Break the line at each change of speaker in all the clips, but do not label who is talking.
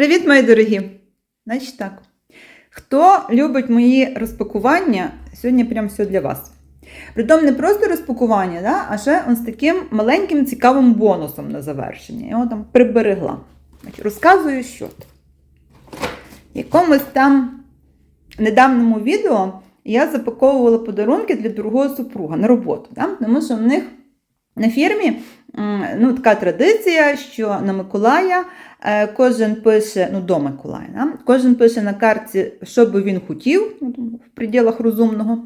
Привіт, мої дорогі! Значить так. Хто любить мої розпакування, сьогодні прям все для вас. Притом не просто розпакування, да, а ще он з таким маленьким цікавим бонусом на завершення. Я його там приберегла. Значить, розказую, що. В якомусь там недавньому відео я запаковувала подарунки для другого супруга на роботу. Да? Тому що в них на фірмі ну, така традиція, що на Миколая е, кожен пише, ну до Миколая, кожен пише на карті, що би він хотів, в пределах розумного.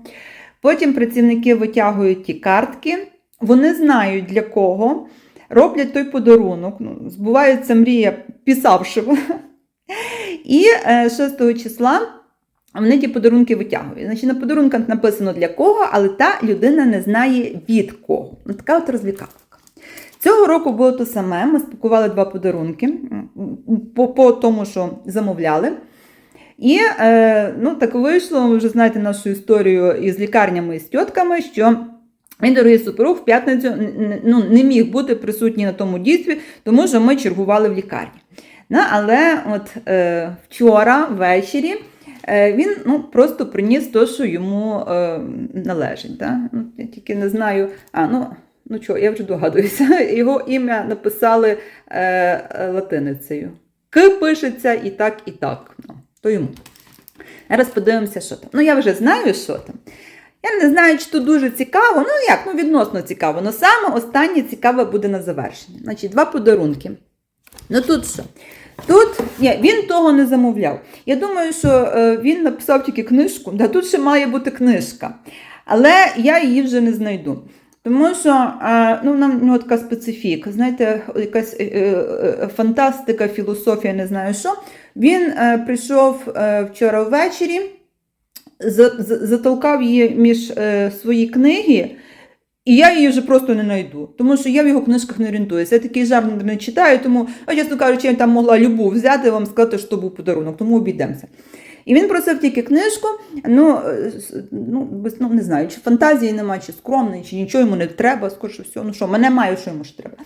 Потім працівники витягують ті картки, вони знають для кого, роблять той подарунок. Ну, збувається мрія пісавшого. І е, 6 числа вони ті подарунки витягують. Значить, на подарунках написано для кого, але та людина не знає від кого. Ну, така от розвлікалка. Цього року було те саме. Ми спакували два подарунки по, по тому, що замовляли. І е, ну, так вийшло, ви вже знаєте нашу історію із лікарнями і з тітками, що мій дорогий супруг в п'ятницю ну, не міг бути присутній на тому дійстві, тому що ми чергували в лікарні. Ну, але от е, вчора ввечері він ну, просто приніс те, що йому е, належить. Да? Ну, я тільки не знаю. А, ну, ну що, я вже догадуюся. Його ім'я написали е, е, латиницею. К пишеться і так, і так. Ну, то йому. Зараз подивимося, що там. Ну, я вже знаю, що там. Я не знаю, чи то дуже цікаво. Ну як, ну відносно цікаво. але саме останнє цікаве буде на завершенні. Значить, два подарунки. Ну тут що? Тут ні, він того не замовляв. Я думаю, що е, він написав тільки книжку. Да, тут ще має бути книжка. Але я її вже не знайду. Тому що ну, нам нього така специфіка, знаєте, якась е, е, фантастика, філософія, не знаю що. Він прийшов вчора ввечері, за- за- затолкав її між свої книги, і я її вже просто не знайду, тому що я в його книжках не орієнтуюся. Я такий жанр не читаю, тому, а, чесно кажучи, я там могла любу взяти вам сказати, що був подарунок, тому обійдемося. І він просив тільки книжку, ну, ну, ну не знаю, чи фантазії немає, чи скромний, чи нічого йому не треба, скоріше всього. Ну що, мене має, що йому ж треба.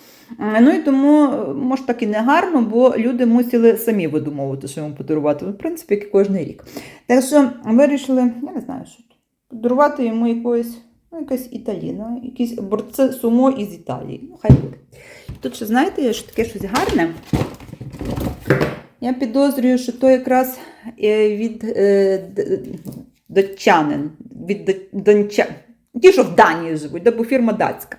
Ну і тому, може, так і не гарно, бо люди мусили самі видумовувати, що йому подарувати. В принципі, як і кожен рік. Так що вирішили, я не знаю, що подарувати йому якоїсь, ну, якась Італіна, якісь борце сумо із Італії. Ну, хай буде. Тут ще знаєте, що таке щось гарне. Я підозрюю, що то якраз е, від е, датчанин, від донча... Ті, що в Данії живуть, бо фірма датська.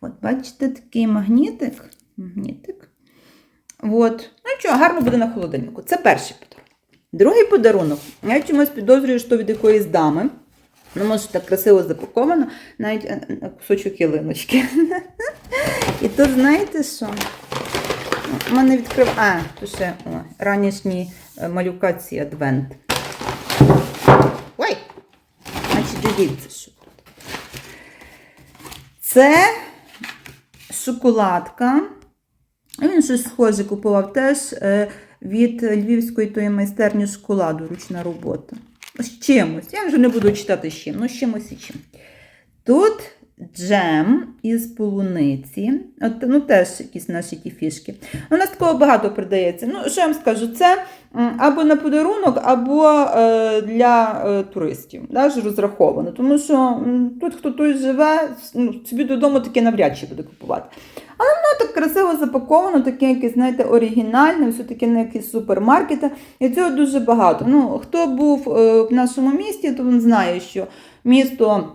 От, бачите, такий магнітик. Магнітик. От. Ну нічого, гарно буде на холодильнику. Це перший подарунок. Другий подарунок. Я чомусь підозрюю, що від якоїсь дами. Ну, може, так красиво запаковано, навіть е, е, кусочок ялиночки. І тут знаєте що? У мене відкрив. А, тут ще о, ранішні е, малюкації адвент. Ой! Значить, дивіться, що тут. Це шоколадка. Він щось схоже купував теж від львівської тої майстерні шоколаду, ручна робота. З чимось. Я вже не буду читати з чим, ну з чимось і чим. Тут джем із полуниці. От, ну, теж якісь наші ті фішки. У нас такого багато продається. Ну, що я вам скажу, це або на подарунок, або е, для е, туристів. Да, розраховано. Тому що м, тут, хто тут живе, ну, собі додому таке навряд чи буде купувати. Але воно так красиво запаковано, таке якесь, знаєте, оригінальне, все таке на якісь супермаркети. І цього дуже багато. Ну, хто був е, в нашому місті, то він знає, що місто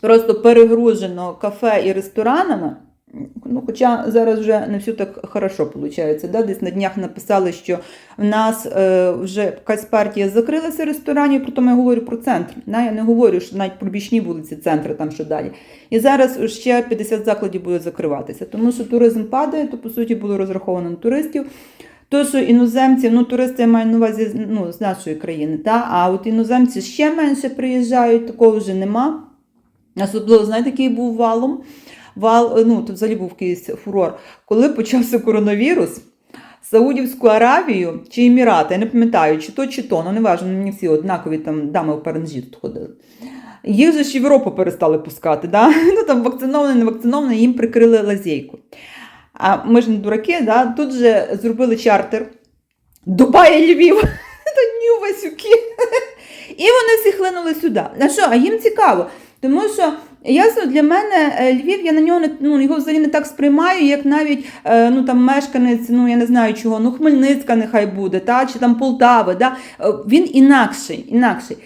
просто перегружено кафе і ресторанами. Ну, хоча зараз вже не все так хорошо виходить. Да? Десь на днях написали, що в нас е, вже якась партія закрилася ресторанів, притом я говорю про центр. Да? Я не говорю, що навіть про бічні вулиці центри, там що далі. І зараз ще 50 закладів будуть закриватися, тому що туризм падає, то по суті було розраховано на туристів. То, що іноземці, ну туристи я маю на увазі ну, з нашої країни, та? а от іноземці ще менше приїжджають, такого вже нема. Особливо, знаєте, який був валом? Вал, е, ну, тут взагалі був якийсь фурор. Коли почався коронавірус, Саудівську Аравію чи Емірати, я не пам'ятаю, чи то, чи то, ну не важливо, мені всі однакові там дами в паранжі тут ходили. Їх же ж Європу перестали пускати, да? ну там вакциновані, не вакциновані, їм прикрили лазейку. А ми ж не дураки, да? тут же зробили чартер Дубай і Львів. Ні, Васюки. І вони всі хлинули сюди. А що? А їм цікаво. Тому що ясно, для мене е, Львів, я на нього не ну, його взагалі не так сприймаю, як навіть е, ну, там, мешканець, ну я не знаю чого, ну Хмельницька нехай буде, та, чи там Полтави. Да? Е, Він інакший. інакший.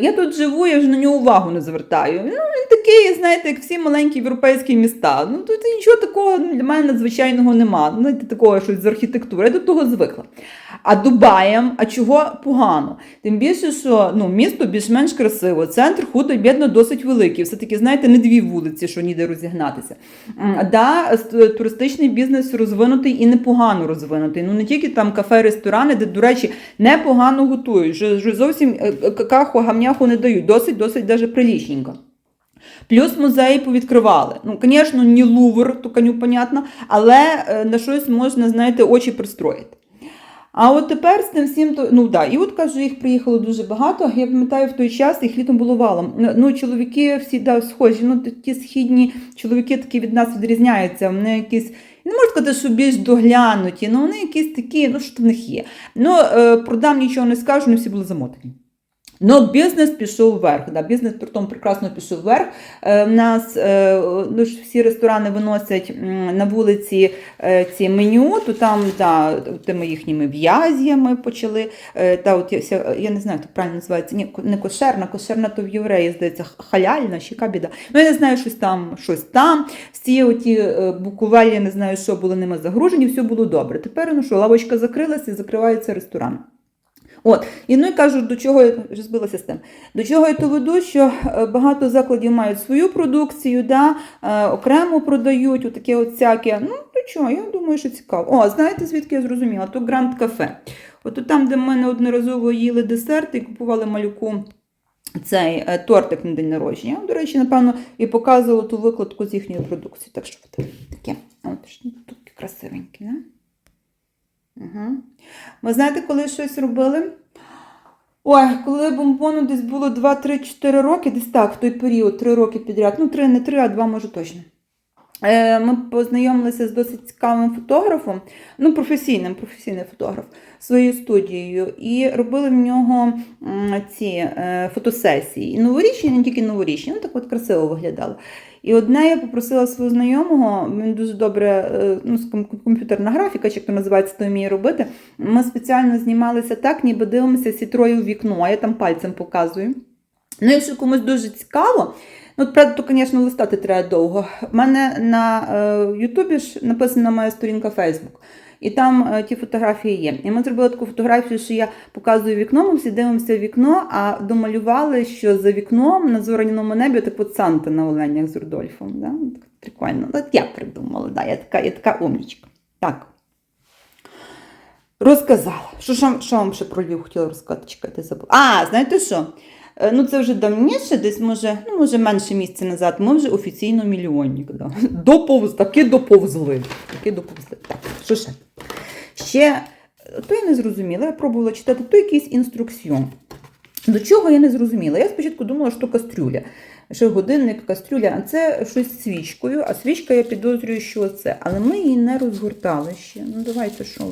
Я тут живу, я вже на нього увагу не звертаю. Ну, він такий, знаєте, як всі маленькі європейські міста. Ну тут нічого такого для мене надзвичайного нема. Знаєте, такого щось з архітектури. Я до того звикла. А Дубаєм, а чого погано? Тим більше, що ну, місто більш-менш красиво, центр худо бідно досить великий. Все-таки, знаєте, не дві вулиці, що ніде розігнатися. Да, туристичний бізнес розвинутий і непогано розвинутий. Ну не тільки там кафе, ресторани, де, до речі, непогано готують. Що зовсім е, е, какаху, гамняху не дають. Досить, досить даже прилічненько. Плюс музеї повідкривали. Ну, звісно, не Лувр, то коню понятно, але е, на щось можна, знаєте, очі пристроїти. А от тепер з тим всім, то, ну да, і от кажу, їх приїхало дуже багато. Я пам'ятаю, в той час їх літом було валом. Ну, чоловіки всі да, схожі. Ну, ті східні чоловіки такі від нас відрізняються. Вони якісь, не можу сказати, що більш доглянуті, але вони якісь такі, ну що в них є. Ну, е, продам нічого не скажу, вони всі були замотані. Ну, бізнес пішов вверх. Да, бізнес притом прекрасно пішов вверх. Е, в нас е, ну, ж всі ресторани виносять на вулиці е, ці меню, то там да, тими їхніми в'язями почали. Е, та, от, я, я не знаю, як правильно називається. Ні, не кошерна, кошерна то в євреї, здається, халяльна, ще яка біда. Ну, я не знаю, щось там, щось там. Всі оті е, буковелі, я не знаю, що були ними загружені, все було добре. Тепер ну що, лавочка закрилася і закривається ресторан. От, і ну і кажу, до чого я вже збилася з тим. До чого я то веду, що е, багато закладів мають свою продукцію, да, е, окремо продають, отаке от. Ну, то чого, я думаю, що цікаво. О, знаєте, звідки я зрозуміла? То Гранд Кафе. От там, де ми неодноразово їли десерти і купували малюку цей е, тортик на день народження. До речі, напевно, і показувала ту викладку з їхньої продукції. Так що таке. От, такі красивенькі, не? Угу. Ви знаєте, коли щось робили? Ой, коли бомбону десь було 2-3-4 роки, десь так, в той період, 3 роки підряд. Ну, 3, не 3, а 2, може точно. Е, Ми познайомилися з досить цікавим фотографом, ну, професійним, професійний фотограф, своєю студією, і робили в нього ці е, фотосесії. І новорічні, не тільки новорічні, ну так от красиво виглядало. І одне я попросила свого знайомого, він дуже добре, е, ну, комп'ютерна графіка, чи як то називається, то вміє робити. Ми спеціально знімалися так, ніби дивимося всі троє у вікно, а я там пальцем показую. Ну, якщо комусь дуже цікаво, ну, правда, то, звісно, листати треба довго. У мене на е, Ютубі ж написана моя сторінка Facebook. І там е, ті фотографії є. І ми зробили таку фотографію, що я показую вікно, ми всі дивимося в вікно, а домалювали, що за вікном на зоряному небі от Санта на оленях з Рудольфом. Да? Ну, Так Прикольно. От я придумала, да, я така, я така умнічка. Так. Розказала. Що, що, що вам ще про Львів хотіла розказати? Чекайте, забула. А, знаєте що? Е, Ну, це вже давніше, десь може, ну, може менше місяця назад. Ми вже офіційно мільйонник. Да. Доповз, таки доповзли. Таки доповзли. Так, що ще? Ще, е, то я не зрозуміла, я пробувала читати, то якийсь інструкціон. До чого я не зрозуміла? Я спочатку думала, що кастрюля. Що годинник, кастрюля, а це щось з свічкою, а свічка я підозрюю, що це. Але ми її не розгортали ще. Ну, давайте що.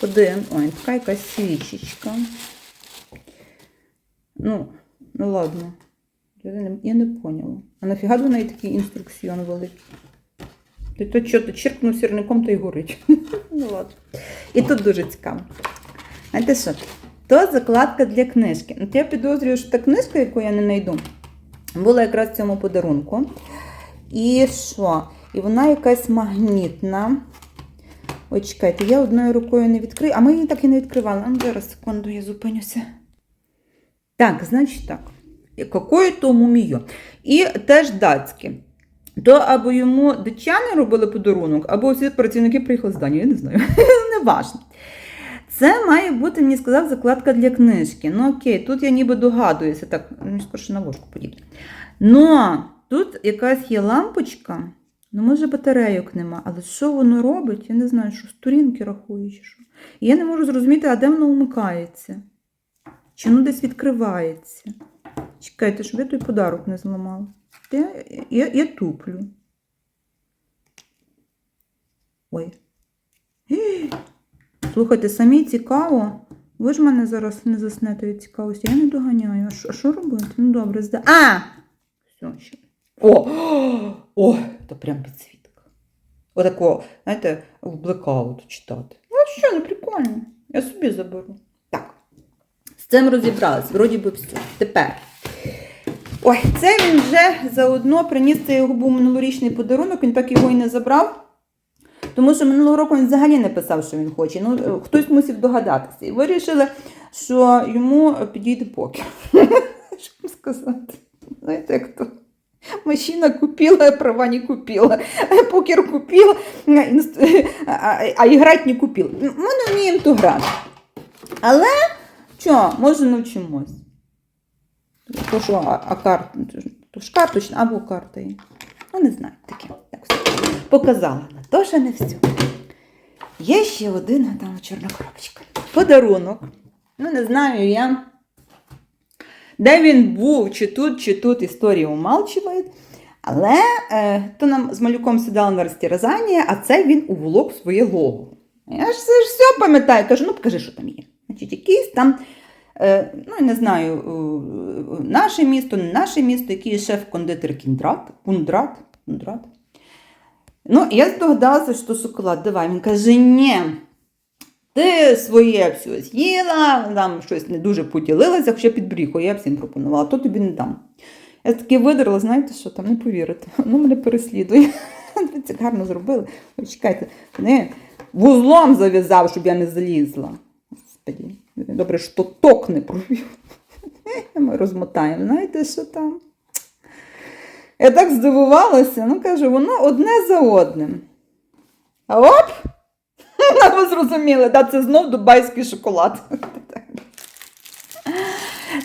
Подивимо. Ой, така якась свічечка. Ну, ну ладно. Я не, я не поняла. А нафіга до неї такий інструкціон великий? Ти то що, ти черкнув сірником, то й горить. ну ладно. І тут дуже цікаво. Знаєте що? То закладка для книжки. От я підозрюю, що та книжка, яку я не знайду, була якраз в цьому подарунку. І що? І вона якась магнітна. Ой, чекайте, я одною рукою не відкрию, а ми її так і не відкривали. Ну, зараз секунду, я зупинюся. Так, значить так. Какое-то мумію. І теж датське. То або йому датчани робили подарунок, або всі працівники приїхали з Данії, я не знаю. не важно. Це має бути, мені сказав, закладка для книжки. Ну окей, тут я ніби догадуюся, так, мені скорше на ложку подібне. Ну, тут якась є лампочка, ну може батарейок нема, але що воно робить, я не знаю, що сторінки рахує. І я не можу зрозуміти, а де воно вмикається. Чи воно десь відкривається. Чекайте, щоб я той подарок не зламала. Я, я, я туплю. Ой. Слухайте, самі цікаво. Ви ж мене зараз не заснете від цікавості. Я не доганяю. А що, робити? Ну добре, зда. А! Все, ще. О! О! То прям підсвітка. Отако, знаєте, в блекаут читати. Ну що, ну прикольно. Я собі заберу. Цим розібрались, вроді би все. Тепер. Ой, це він вже заодно приніс це його був минулорічний подарунок, він так його і не забрав. Тому що минулого року він взагалі не писав, що він хоче. Ну, е, хтось мусив догадатися. І вирішили, що йому підійде покер. Що вам сказати? Знаєте, як то? Машина купила, права не купила. Покер купила, а, іграти не купила. Ми не вміємо то грати. Але що, може навчимось. То що, а, карта, то ж карточна або карта є. Ну, не знаю, таке. Так, все. Показала, ще не все. Є ще один там чорна коробочка. Подарунок. Ну, не знаю я. Де він був, чи тут, чи тут історії умалчують. Але е, то нам з малюком сідали на розтірзання, а це він уволок своє лого. Я ж все пам'ятаю, кажу, ну покажи, що там є. Значить, якийсь там, е, ну я не знаю, е, наше місто, не наше місто, який шеф-кондитер Кіндрат, Кундрат, Кундрат. Ну, я здогадалася, що шоколад, давай. Він каже, ні, ти своє все з'їла, там щось не дуже поділилася, хоча під бріхою я всім пропонувала, то тобі не дам. Я таки видерла, знаєте, що там, не повірите. Воно мене переслідує. Це гарно зробили. Чекайте, не, вузлом зав'язав, щоб я не залізла. Господі, добре, що ток не провів. Ми розмотаємо, знаєте, що там? Я так здивувалася, ну кажу, воно одне за одним. А оп! Ви зрозуміли, да, це знов дубайський шоколад.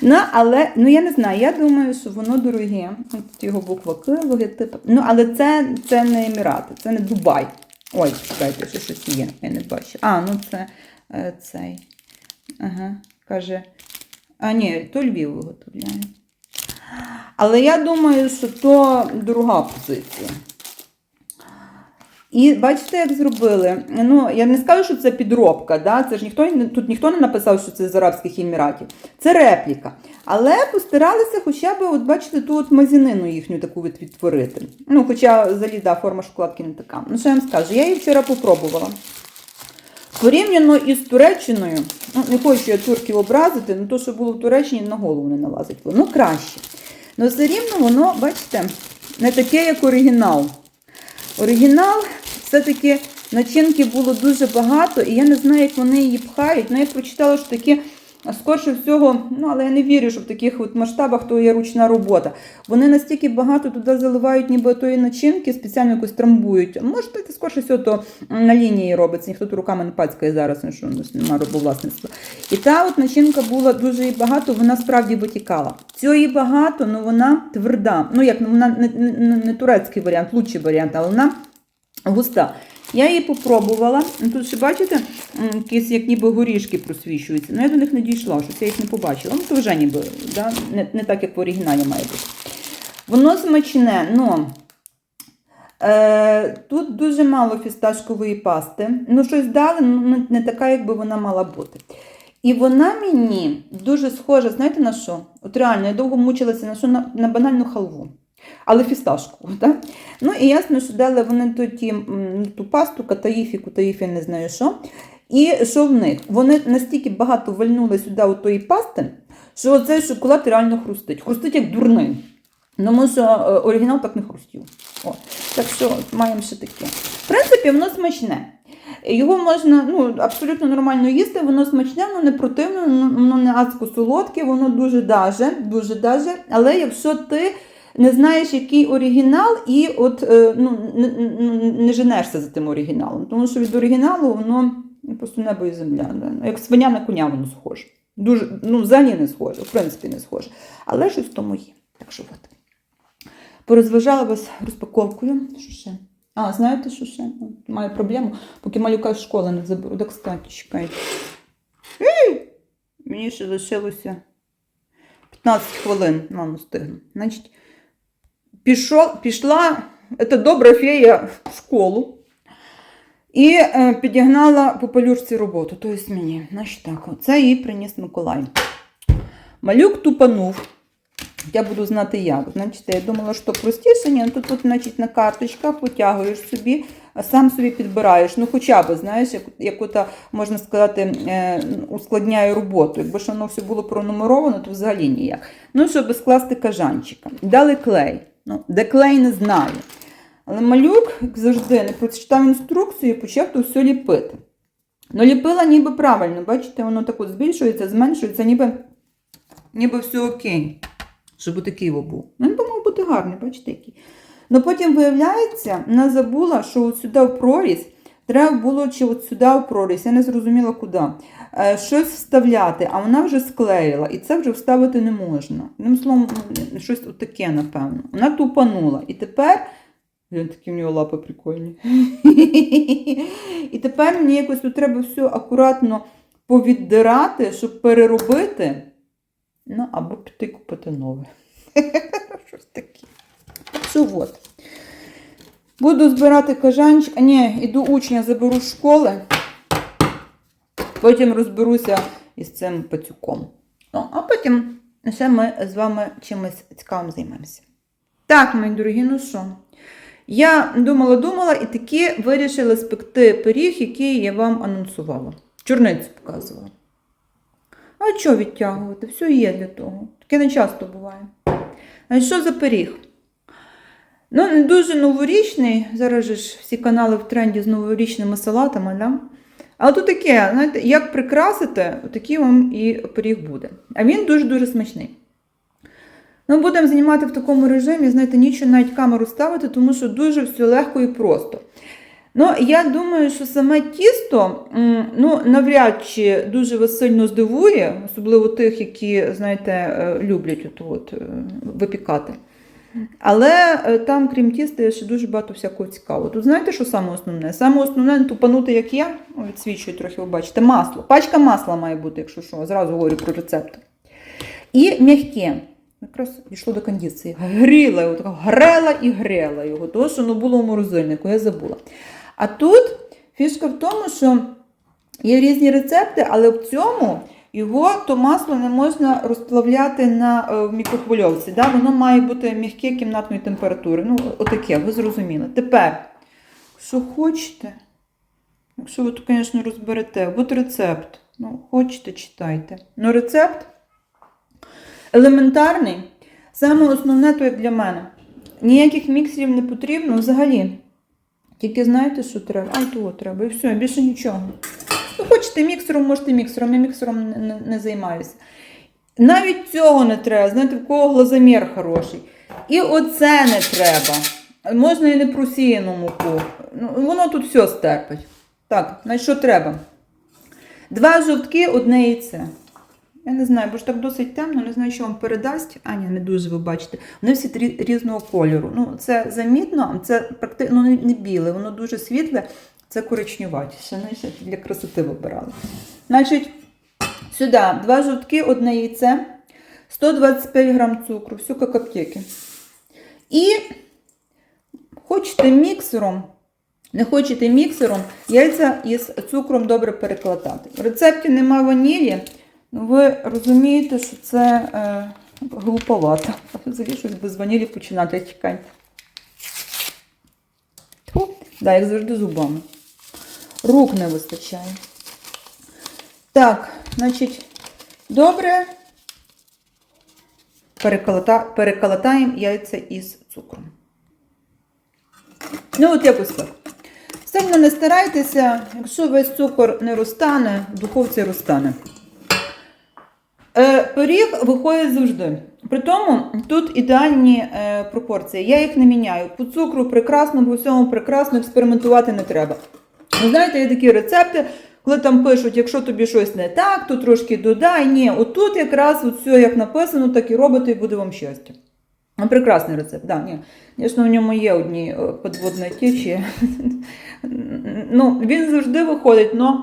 Ну, але ну я не знаю, я думаю, що воно дороге. От його буква К, логотип. Ну, але це, це не Емірати, це не Дубай. Ой, чекайте, що щось є, я не бачу. А, ну це е, цей. Ага, каже. А, ні, то Львів виготовляє. Але я думаю, що то друга позиція. І бачите, як зробили. Ну, я не скажу, що це підробка, да? це ж ніхто тут ніхто не написав, що це з Арабських Еміратів. Це репліка. Але постаралися хоча б, от бачите, ту от мазінину їхню таку відтворити. Ну, хоча взагалі, да, форма шоколадки не така. Ну, що я вам скажу, я її вчора попробувала. Порівняно із Туреччиною, ну, не хочу я турків образити, але то, що було в Туреччині, на голову не налазить. Воно краще. Але все рівно воно, бачите, не таке, як оригінал. Оригінал все-таки начинки було дуже багато, і я не знаю, як вони її пхають. Ну, я прочитала, що такі, а, скорше всього, ну, але я не вірю, що в таких от масштабах то є ручна робота. Вони настільки багато туди заливають, ніби тої начинки, спеціально якось трамбують. Може, це скорше всього, то на лінії робиться, ніхто тут руками не пацькає зараз, ну, що немає робовласництва. І та от начинка була дуже багато, вона справді витікала. Цієї багато, але вона тверда. Ну, як ну, вона не, не, не турецький варіант, лучший варіант, але вона густа. Я її попробувала. Ну, Тут ще бачите, якісь як ніби горішки просвічуються. Ну, я до них не дійшла, що я їх не побачила. Ну, то вже ніби, да? не, не так, як в оригіналі має бути. Воно смачне, но е, тут дуже мало фісташкової пасти. Ну, щось дали, ну не, не така, як би вона мала бути. І вона мені дуже схожа, знаєте на що? От реально, я довго мучилася на що? На, на банальну халву. Але фісташкову, так? Ну і ясно, що дали вони ту, ті, ту пасту, катаїфі, кутаїфі, я не знаю що. І що в них? Вони настільки багато вальнули сюди у тої пасти, що цей шоколад реально хрустить. Хрустить як дурний. Тому що е, оригінал так не хрустів. О. Так що маємо ще таке. В принципі, воно смачне. Його можна ну, абсолютно нормально їсти, воно смачне, воно не противне, воно не адсько солодке, воно дуже даже, дуже даже. Але якщо ти не знаєш, який оригінал, і от е, ну, не, не, не женешся за тим оригіналом. Тому що від оригіналу воно ну, просто небо і земля. Да? Як свиня на коня воно схоже. Дуже, ну, взагалі не схоже, в принципі, не схоже. Але щось в тому є. Так що от. Порозважала вас розпаковкою. Що ще? А, знаєте, що ще? Маю проблему, поки малюка з школи не заберу. Так, кстати, чекайте. Мені ще лишилося 15 хвилин. Ладно, встигну. Значить, пішов, пішла, це добра фея в школу. І е, підігнала по палюшці роботу, тобто мені. Значить так, це їй приніс Миколай. Малюк тупанув. Я буду знати як. Значить, я думала, що простіше, ні, ну, тут, значить, на карточках витягуєш собі, а сам собі підбираєш. Ну, хоча б, знаєш, як, як ота, можна сказати, е, ускладняє роботу. Якби ж воно все було пронумеровано, то взагалі ніяк. Ну, щоб скласти кажанчика. Дали клей. Ну, Деклей не знаю. Але малюк, як завжди, не прочитав інструкцію і почав то все ліпити. Ну, ліпила ніби правильно, бачите, воно так от збільшується, зменшується, ніби, ніби все окей. Щоб такий був. Він би мав бути гарний, бачите, який. Ну потім виявляється, вона забула, що от сюди в прорізь треба було чи от сюди в прорізь, я не зрозуміла куди. е, Щось вставляти, а вона вже склеїла, і це вже вставити не можна. Одним словом, ну, щось таке, напевно. Вона тупанула. І тепер. Він такі в нього лапи прикольні. І тепер мені якось тут треба все акуратно повіддирати, щоб переробити. Ну, або піти купити нове. Щось таке. Що от. Буду збирати кажанчик. А ні, іду учня заберу з школи. Потім розберуся із цим пацюком. Ну, а потім ще ми з вами чимось цікавим займемося. Так, мої дорогі, ну що? Я думала-думала і таки вирішила спекти пиріг, який я вам анонсувала. Чорницю показувала. А що відтягувати? Все є для того. Таке не часто буває. А що за пиріг? Ну, не дуже новорічний. Зараз же ж всі канали в тренді з новорічними салатами, да? Але тут таке, знаєте, як прикрасити, такий вам і пиріг буде. А він дуже-дуже смачний. Ми будемо знімати в такому режимі, знаєте, нічого навіть камеру ставити, тому що дуже все легко і просто. Ну, я думаю, що саме тісто ну, навряд чи дуже вас сильно здивує, особливо тих, які, знаєте, е, люблять от, от, е, випікати. Але е, там, крім тіста, є ще дуже багато всякого цікавого. Тут знаєте, що саме основне? Саме основне не тупанути, як я, відсвічую трохи, ви бачите, масло. Пачка масла має бути, якщо що, зразу говорю про рецепт. І м'яке. Якраз дійшло до кондиції. Гріла його, така грела і грела його, тому що воно було в морозильнику, я забула. А тут фішка в тому, що є різні рецепти, але в цьому його то масло не можна розплавляти на е, в мікрохвильовці. Да? Воно має бути м'яке кімнатної температури. Ну, отаке, ви зрозуміли. Тепер, що хочете, якщо ви то, звісно, розберете, от рецепт. Ну, хочете, читайте. Ну, рецепт елементарний. Саме основне, то як для мене. Ніяких міксерів не потрібно взагалі. Тільки знаєте, що треба? А, того треба. І все, більше нічого. Ну, хочете міксером, можете міксером, я міксером не, не, не займаюся. Навіть цього не треба, знаєте, в кого глазомір хороший. І оце не треба. Можна і не просіяну муку. Ну, воно тут все стерпить. Так, значить, що треба? Два жовтки, одне яйце. Я не знаю, бо ж так досить темно, не знаю, що вам передасть. А, ні, не дуже ви бачите. Вони всі різного кольору. Ну, це замітно, це практично ну, не біле, воно дуже світле, це коричневатіше. Ну, ще для красоти вибирали. Значить, сюди два жовтки, одне яйце, 125 грам цукру, все як. І хочете міксером, не хочете міксером, яйця із цукром добре перекладати. В рецепті нема ванілі. Ну, ви розумієте, що це е, глуповато. Взагалі щось без ванілі починати чекайте. Да, як завжди зубами. Рук не вистачає. Так, значить, добре. Переколота, переколотаємо яйця із цукром. Ну, от якось так. Сильно не старайтеся, якщо весь цукор не розтане, в духовці розтане. Е, пиріг виходить завжди. При тому тут ідеальні е, пропорції. Я їх не міняю. По цукру прекрасно, по всьому прекрасно, експериментувати не треба. Ви знаєте, є такі рецепти, коли там пишуть, якщо тобі щось не так, то трошки додай. Ні, отут якраз все як написано, так і робите, і буде вам щастя. Ну, Прекрасний рецепт, да, ні. Звісно, в ньому є одні е, підводні течії. ну, він завжди виходить, але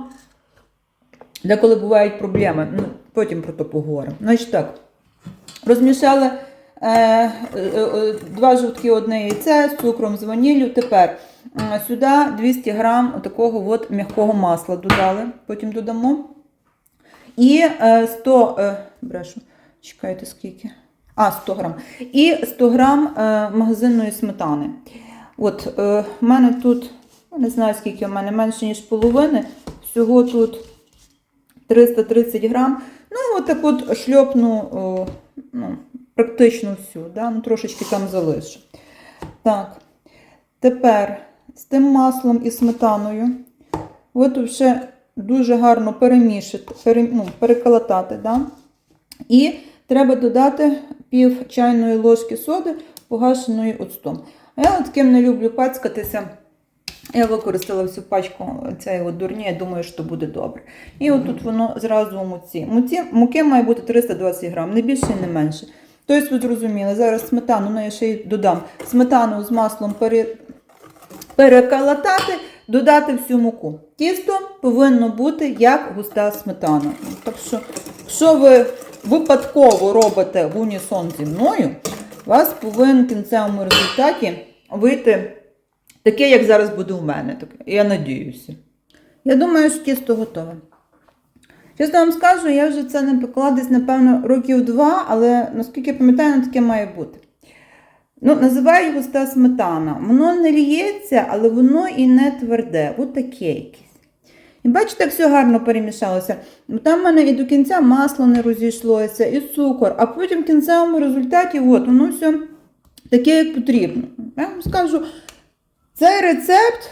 деколи бувають проблеми. Ну, потім про то поговоримо. Значить так, розмішали е, е, е, два жовтки, одне яйце з цукром, з ваніллю. Тепер сюди 200 грам такого от м'якого масла додали, потім додамо. І е, 100, е, брешу, чекайте скільки. А, 100 грам. І 100 грам магазинної сметани. От, в мене тут, не знаю скільки в мене, менше, ніж половини. Всього тут 330 грам. Ну, от так от шльопну ну, практично всю, да? ну, трошечки там залишу. Так, тепер з тим маслом і сметаною. От вже дуже гарно перемішати, пере, ну, переколотати. Да? І треба додати пів чайної ложки соди, погашеної оцтом. А я от ким не люблю пацькатися. Я використала всю пачку цієї дурні, я думаю, що буде добре. І от тут воно зразу у муці. муці. Муки має бути 320 грам, не більше і не менше. Тобто, ви зрозуміли, зараз сметану, ну я ще й додам, сметану з маслом пере... переколотати, додати всю муку. Тісто повинно бути як густа сметана. Так що, якщо ви випадково робите в унісон зі мною, у вас повинен в кінцевому результаті вийти таке, як зараз буде у мене. Так, Я надіюся. Я думаю, що тісто готове. Чесно вам скажу, я вже це не пекла десь, напевно, років два, але наскільки я пам'ятаю, таке має бути. Ну, називаю його густа сметана. Воно не ліється, але воно і не тверде. От таке якесь. І бачите, як все гарно перемішалося. Там в мене і до кінця масло не розійшлося, і цукор, а потім в кінцевому результаті от, воно все таке, як потрібно. Я вам скажу, цей рецепт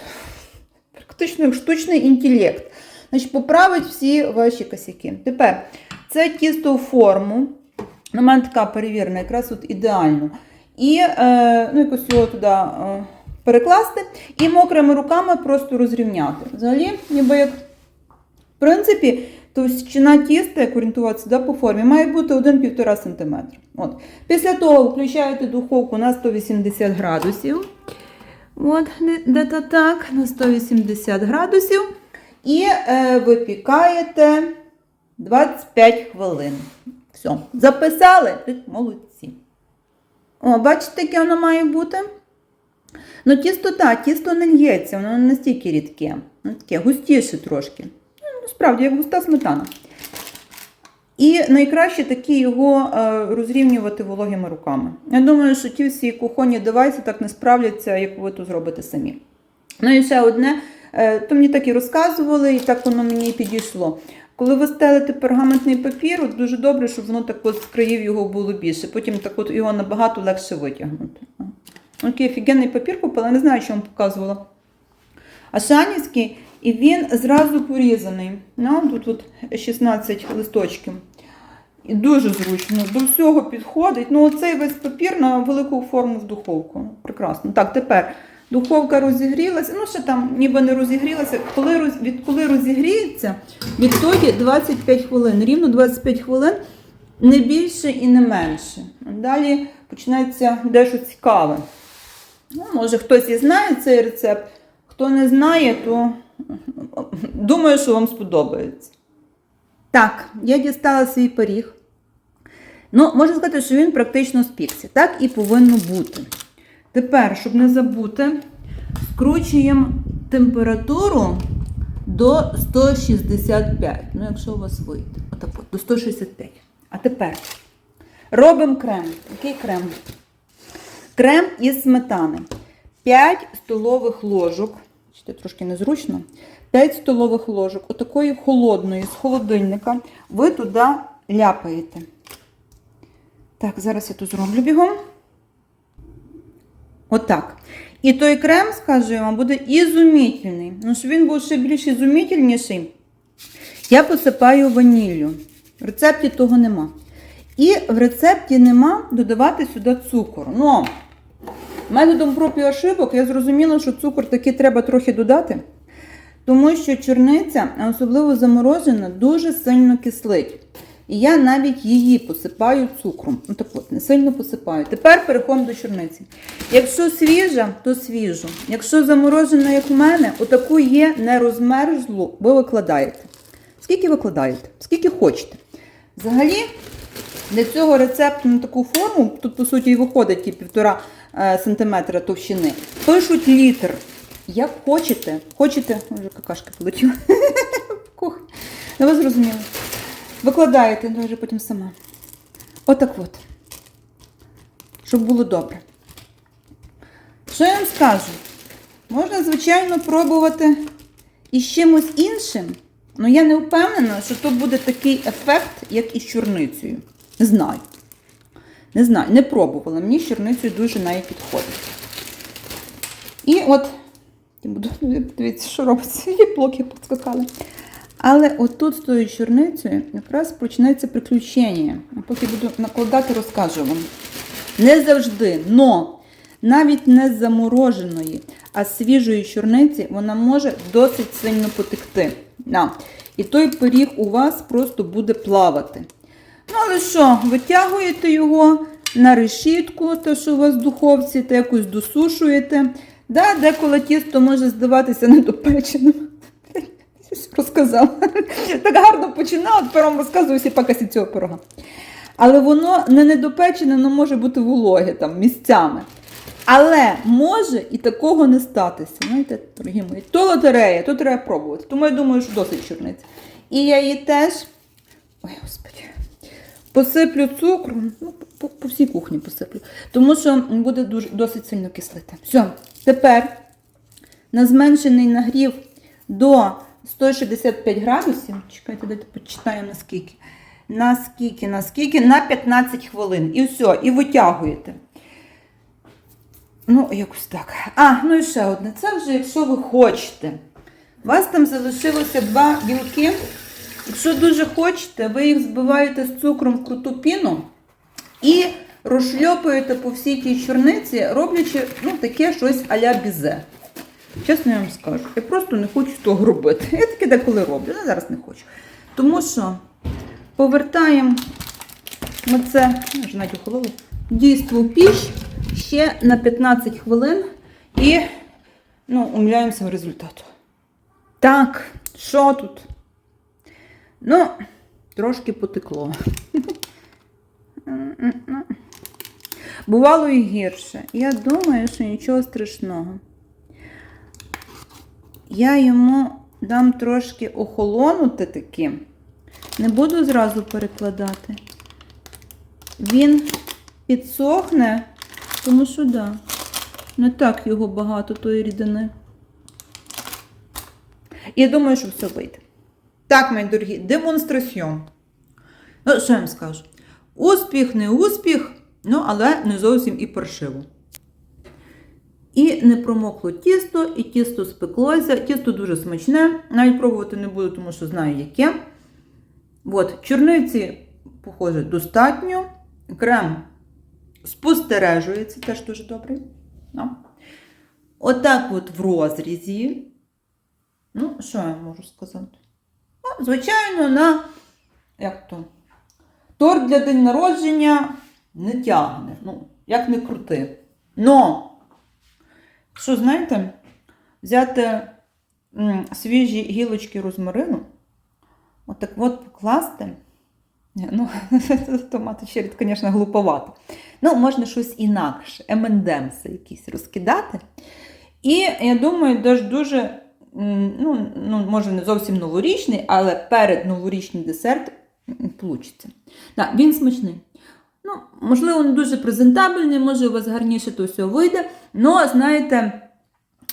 практично штучний інтелект. Значить, поправить всі ваші косяки. Тепер це тісто в форму. На мене така перевірена, якраз от ідеально. І е, ну, якось його туди е, перекласти і мокрими руками просто розрівняти. Взагалі, ніби як, в принципі, товщина тіста, як орієнтуватися да, по формі, має бути 1-1,5 см. От. Після того включаєте духовку на 180 градусів. От, де-то так, на 180 градусів. І е, випікаєте 25 хвилин. Все, записали? Молодці. О, бачите, яке воно має бути? Ну, тісто так, тісто не л'ється, воно настільки рідке. Воно таке густіше трошки. Ну, справді, як густа сметана. І найкраще таки його е, розрівнювати вологими руками. Я думаю, що ті всі кухонні девайси так не справляться, як ви тут зробите самі. Ну і ще одне, то мені так і розказували, і так воно мені і підійшло. Коли ви стелите пергаментний папір, дуже добре, щоб воно так от з країв його було більше. Потім так от його набагато легше витягнути. Такий офігенний папір купила, не знаю, що вам показувала. А шанівський, і він зразу порізаний. Ну, тут от 16 листочків. І дуже зручно, до всього підходить. Ну, оцей весь папір на велику форму в духовку. Прекрасно. Так, тепер духовка розігрілася. Ну, ще там ніби не розігрілася. Коли, роз... від коли розігріється, відтоді 25 хвилин. Рівно 25 хвилин, не більше і не менше. Далі починається дещо цікаве. Ну, може, хтось і знає цей рецепт. Хто не знає, то думаю, що вам сподобається. Так, я дістала свій пиріг. Ну, можна сказати, що він практично спікся. Так і повинно бути. Тепер, щоб не забути, скручуємо температуру до 165. Ну, якщо у вас вийде. Отак от, до 165. А тепер робимо крем. Який крем? Крем із сметани. 5 столових ложок. Бачите, трошки незручно. 5 столових ложок отакої холодної з холодильника ви туди ляпаєте. Так, зараз я тут зроблю бігом. Отак. І той крем, скажу я вам, буде ізумітельний. Ну, щоб він був ще більш ізумітельніший, я посипаю ваніллю. В рецепті того нема. І в рецепті нема додавати сюди цукор. Ну, методом проб і ошибок я зрозуміла, що цукор таки треба трохи додати. Тому що чорниця, особливо заморожена, дуже сильно кислить. І я навіть її посипаю цукром. Ну так от, не сильно посипаю. Тепер переходимо до чорниці. Якщо свіжа, то свіжу. Якщо заморожена, як у мене, отаку є нерозмерзлу, ви викладаєте. Скільки викладаєте? Скільки хочете. Взагалі, для цього рецепту на таку форму, тут, по суті, виходить ті півтора е, сантиметра товщини, пишуть літр. Як хочете, хочете, вже какашки полетіла. Кухня. Ну, ви зрозуміли. Викладаєте, ну, вже потім сама. Отак от. Щоб було добре. Що я вам скажу? Можна, звичайно, пробувати із чимось іншим, але я не впевнена, що то буде такий ефект, як із чорницею. Не знаю. Не знаю, не пробувала. Мені з чорницею дуже навіть підходить. І от, я буду дивіться, що робиться, і блоки підскакали. Але отут з тою чорницею якраз почнеться приключення. Поки буду накладати, розкажу вам. Не завжди, но навіть не з замороженої, а з свіжої чорниці вона може досить сильно потекти. На. І той пиріг у вас просто буде плавати. Ну, але що, витягуєте його на решітку, те, що у вас в духовці, та якось досушуєте. Да, деколи тісто може здаватися недопеченим. Розказала. Так гарно починала, тепер вам розказую всі пакасі цього пирога. Але воно не недопечене, воно може бути вологе там місцями. Але може і такого не статися. Знаєте, дорогі мої, то лотерея, то треба пробувати. Тому я думаю, що досить чорниця. І я її теж. Ой, господи. Посиплю цукром, ну, по, по всій кухні посиплю. Тому що буде дуже, досить сильно кислити. Все, тепер на зменшений нагрів до 165 градусів. Чекайте, дайте почитаю наскільки. Наскільки, наскільки? На 15 хвилин. І все, і витягуєте. Ну, якось так. А, ну і ще одне. Це вже якщо ви хочете. У вас там залишилося два білки. Якщо дуже хочете, ви їх збиваєте з цукром в круту піну і розшльопуєте по всій тій чорниці, роблячи ну, таке щось а-ля бізе. Чесно я вам скажу, я просто не хочу того робити. Я таке деколи роблю, але зараз не хочу. Тому що повертаємо ми це, навіть охололо, дійство піч ще на 15 хвилин і ну, умиляємося в результату. Так, що тут? Ну, трошки потекло. Бувало і гірше. Я думаю, що нічого страшного. Я йому дам трошки охолонути таки. Не буду зразу перекладати. Він підсохне, тому що да, не так його багато тої рідини. Я думаю, що все вийде. Так, мої дорогі, демонстраціон. Ну, що я вам скажу? Успіх, не успіх, ну, але не зовсім і паршиво. І не промокло тісто, і тісто спеклося. Тісто дуже смачне. Навіть пробувати не буду, тому що знаю яке. От, чорниці, похоже, достатньо. Крем спостережується, теж дуже добрий. Ну. Отак от в розрізі. Ну, що я можу сказати? Ну, звичайно, на як то, торт для день народження не тягне. Ну, як не крути. Но, що, знаєте, взяти свіжі гілочки розмарину, отак от покласти. Ні, Ну, томати черед, звісно, глуповато. Ну, можна щось інакше, M&M's якісь розкидати. І я думаю, теж дуже, ну, ну, може, не зовсім новорічний, але перед новорічний десерт вийде. Так, він смачний. Ну, можливо, не дуже презентабельний, може, у вас гарніше то все вийде. але, знаєте,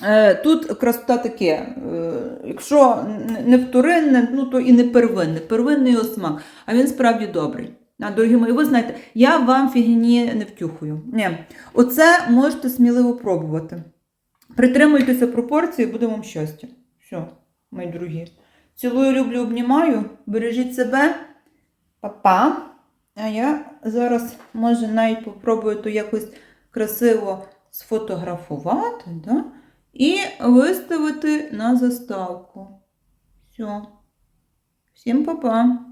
е, тут красота таке. е, Якщо не вторинне, ну то і не первинне. Первинний його смак, а він справді добрий. А, дорогі мої, ви знаєте, я вам фігні не втюхую. Ні. Оце можете сміливо пробувати. Притримуйтеся пропорції, буде вам щастя. Все, мої дорогі. Цілую, люблю, обнімаю. Бережіть себе. Па-па. А я зараз, може, навіть попробую то якось красиво сфотографувати, да? і виставити на заставку. Все. Всім па-па.